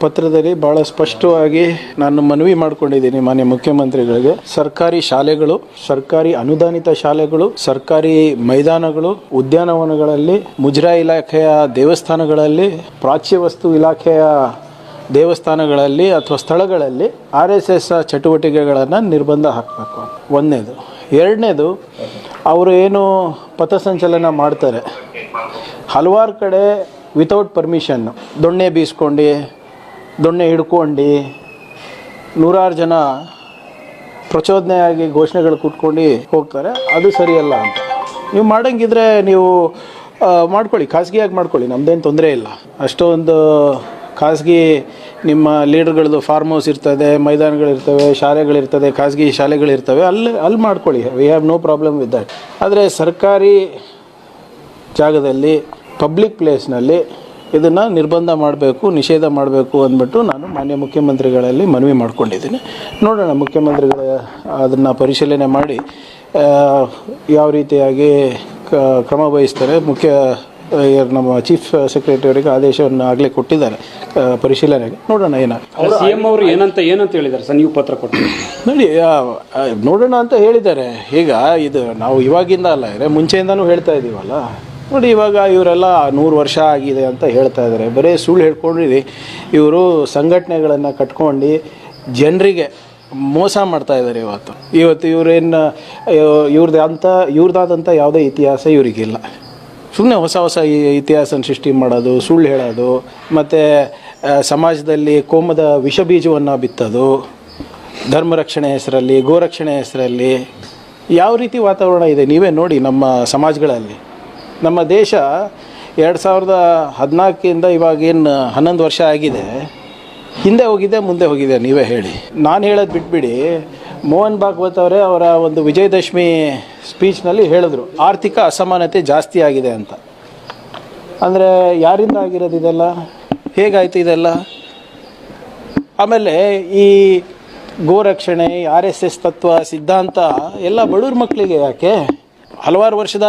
ಪತ್ರದಲ್ಲಿ ಭಾಳ ಸ್ಪಷ್ಟವಾಗಿ ನಾನು ಮನವಿ ಮಾಡಿಕೊಂಡಿದ್ದೀನಿ ಮಾನ್ಯ ಮುಖ್ಯಮಂತ್ರಿಗಳಿಗೆ. ಸರ್ಕಾರಿ ಶಾಲೆಗಳು, ಸರ್ಕಾರಿ ಅನುದಾನಿತ ಶಾಲೆಗಳು, ಸರ್ಕಾರಿ ಮೈದಾನಗಳು, ಉದ್ಯಾನವನಗಳಲ್ಲಿ ಮುಜರಾ ಇಲಾಖೆಯ ದೇವಸ್ಥಾನಗಳಲ್ಲಿ, ಪ್ರಾಚ್ಯ ವಸ್ತು ಇಲಾಖೆಯ ದೇವಸ್ಥಾನಗಳಲ್ಲಿ ಅಥವಾ ಸ್ಥಳಗಳಲ್ಲಿ ಆರ್ ಎಸ್ ಎಸ್ ಚಟುವಟಿಕೆಗಳನ್ನು ನಿರ್ಬಂಧ ಹಾಕಬೇಕು. ಒಂದನೇದು. ಎರಡನೇದು, ಅವರು ಏನು ಪಥಸಂಚಲನ ಮಾಡ್ತಾರೆ. ಹಲವಾರು ಕಡೆ ವಿತೌಟ್ ಪರ್ಮಿಷನ್ ದೊಣ್ಣೆ ಬೀಸ್ಕೊಂಡು, ದೊಣ್ಣೆ ಹಿಡ್ಕೊಂಡು, ನೂರಾರು ಜನ ಪ್ರಚೋದನೆಯಾಗಿ ಘೋಷಣೆಗಳು ಕೂತ್ಕೊಂಡು ಹೋಗ್ತಾರೆ. ಅದು ಸರಿಯಲ್ಲ ಅಂತ. ನೀವು ಮಾಡಂಗಿದ್ರೆ ನೀವು ಮಾಡ್ಕೊಳ್ಳಿ. ಖಾಸಗಿಯಾಗಿ ಮಾಡ್ಕೊಳ್ಳಿ. ನಮ್ಮದೇನು ತೊಂದರೆ ಇಲ್ಲ. ಅಷ್ಟೊಂದು ಖಾಸಗಿ ನಿಮ್ಮ ಲೀಡರ್ಗಳದ್ದು ಫಾರ್ಮ್ ಹೌಸ್ ಇರ್ತದೆ, ಮೈದಾನಗಳಿರ್ತವೆ, ಶಾಲೆಗಳಿರ್ತದೆ, ಖಾಸಗಿ ಶಾಲೆಗಳಿರ್ತವೆ. ಅಲ್ಲಿ ಅಲ್ಲಿ ಮಾಡ್ಕೊಳ್ಳಿ. We have no problem with that ಆದರೆ ಸರ್ಕಾರಿ ಜಾಗದಲ್ಲಿ ಪಬ್ಲಿಕ್ ಪ್ಲೇಸ್ನಲ್ಲಿ ಇದನ್ನು ನಿರ್ಬಂಧ ಮಾಡಬೇಕು ನಿಷೇಧ ಮಾಡಬೇಕು ಅಂದ್ಬಿಟ್ಟು ನಾನು ಮಾನ್ಯ ಮುಖ್ಯಮಂತ್ರಿಗಳಲ್ಲಿ ಮನವಿ ಮಾಡ್ಕೊಂಡಿದ್ದೀನಿ. ನೋಡೋಣ ಮುಖ್ಯಮಂತ್ರಿಗಳ ಅದನ್ನು ಪರಿಶೀಲನೆ ಮಾಡಿ ಯಾವ ರೀತಿಯಾಗಿ ಕ- ಕ್ರಮ ವಹಿಸ್ತಾರೆ. ಮುಖ್ಯ ನಮ್ಮ ಚೀಫ್ ಸೆಕ್ರೆಟರಿಗೆ ಆದೇಶವನ್ನು ಆಗಲೇ ಕೊಟ್ಟಿದ್ದಾರೆ ಪರಿಶೀಲನೆಗೆ. ನೋಡೋಣ ಏನಾಗುತ್ತೆ ಸಿ ಎಂ ಅವರು ಏನಂತ ಏನಂತ ಹೇಳಿದ್ದಾರೆ? ಸರ್ ನೀವು ಪತ್ರ ಕೊಟ್ಟು. ನೋಡಿ ನೋಡೋಣ ಅಂತ ಹೇಳಿದ್ದಾರೆ. ಈಗ ಇದು ನಾವು ಇವಾಗಿಂದ ಅಲ್ಲ ಮುಂಚೆಯಿಂದನೂ ಹೇಳ್ತಾ ಇದ್ದೀವಲ್ಲ ನೋಡಿ, ಇವಾಗ ಇವರೆಲ್ಲ ನೂರು ವರ್ಷ ಆಗಿದೆ ಅಂತ ಹೇಳ್ತಾ ಇದ್ದಾರೆ. ಬರೀ ಸುಳ್ಳು ಹೇಳ್ಕೊಂಡಿರಿ. ಇವರು ಸಂಘಟನೆಗಳನ್ನು ಕಟ್ಕೊಂಡು ಜನರಿಗೆ ಮೋಸ ಮಾಡ್ತಾ ಇದ್ದಾರೆ ಇವತ್ತು. ಇವತ್ತು ಇವರೇನು ಇವ್ರದ್ದು ಅಂತ ಇವ್ರದ್ದಾದಂಥ ಯಾವುದೇ ಇತಿಹಾಸ ಇವರಿಗಿಲ್ಲ. ಸುಮ್ಮನೆ ಹೊಸ ಹೊಸ ಇತಿಹಾಸನ ಸೃಷ್ಟಿ ಮಾಡೋದು, ಸುಳ್ಳು ಹೇಳೋದು, ಮತ್ತು ಸಮಾಜದಲ್ಲಿ ಕೋಮದ ವಿಷ ಬೀಜವನ್ನು ಬಿತ್ತೋದು, ಧರ್ಮ ರಕ್ಷಣೆ ಹೆಸರಲ್ಲಿ ಗೋರಕ್ಷಣೆ ಹೆಸರಲ್ಲಿ, ಯಾವ ರೀತಿ ವಾತಾವರಣ ಇದೆ, ನೀವೇ ನೋಡಿ ನಮ್ಮ ಸಮಾಜಗಳಲ್ಲಿ. ನಮ್ಮ ದೇಶ ಎರಡು ಸಾವಿರದ ಹದಿನಾಲ್ಕಿಂದ ಇವಾಗೇನು ಹನ್ನೊಂದು ವರ್ಷ ಆಗಿದೆ, ಹಿಂದೆ ಹೋಗಿದೆ, ಮುಂದೆ ಹೋಗಿದೆ ನೀವೇ ಹೇಳಿ. ನಾನು ಹೇಳೋದು ಬಿಟ್ಬಿಡಿ, ಮೋಹನ್ ಭಾಗವತ್ ಅವರೇ ಅವರ ಒಂದು ವಿಜಯದಶಮಿ ಸ್ಪೀಚ್ನಲ್ಲಿ ಹೇಳಿದ್ರು, ಆರ್ಥಿಕ ಅಸಮಾನತೆ ಜಾಸ್ತಿ ಆಗಿದೆ ಅಂತ. ಅಂದರೆ ಯಾರಿಂದ ಆಗಿರೋದು ಇದೆಲ್ಲ? ಹೇಗಾಯ್ತು ಇದೆಲ್ಲ? ಆಮೇಲೆ ಈ ಗೋರಕ್ಷಣೆ, ಆರ್ ಎಸ್ ಎಸ್ ತತ್ವ, ಸಿದ್ಧಾಂತ ಎಲ್ಲ ಬಡವ್ರ ಮಕ್ಕಳಿಗೆ ಯಾಕೆ? ಹಲವಾರು ವರ್ಷದ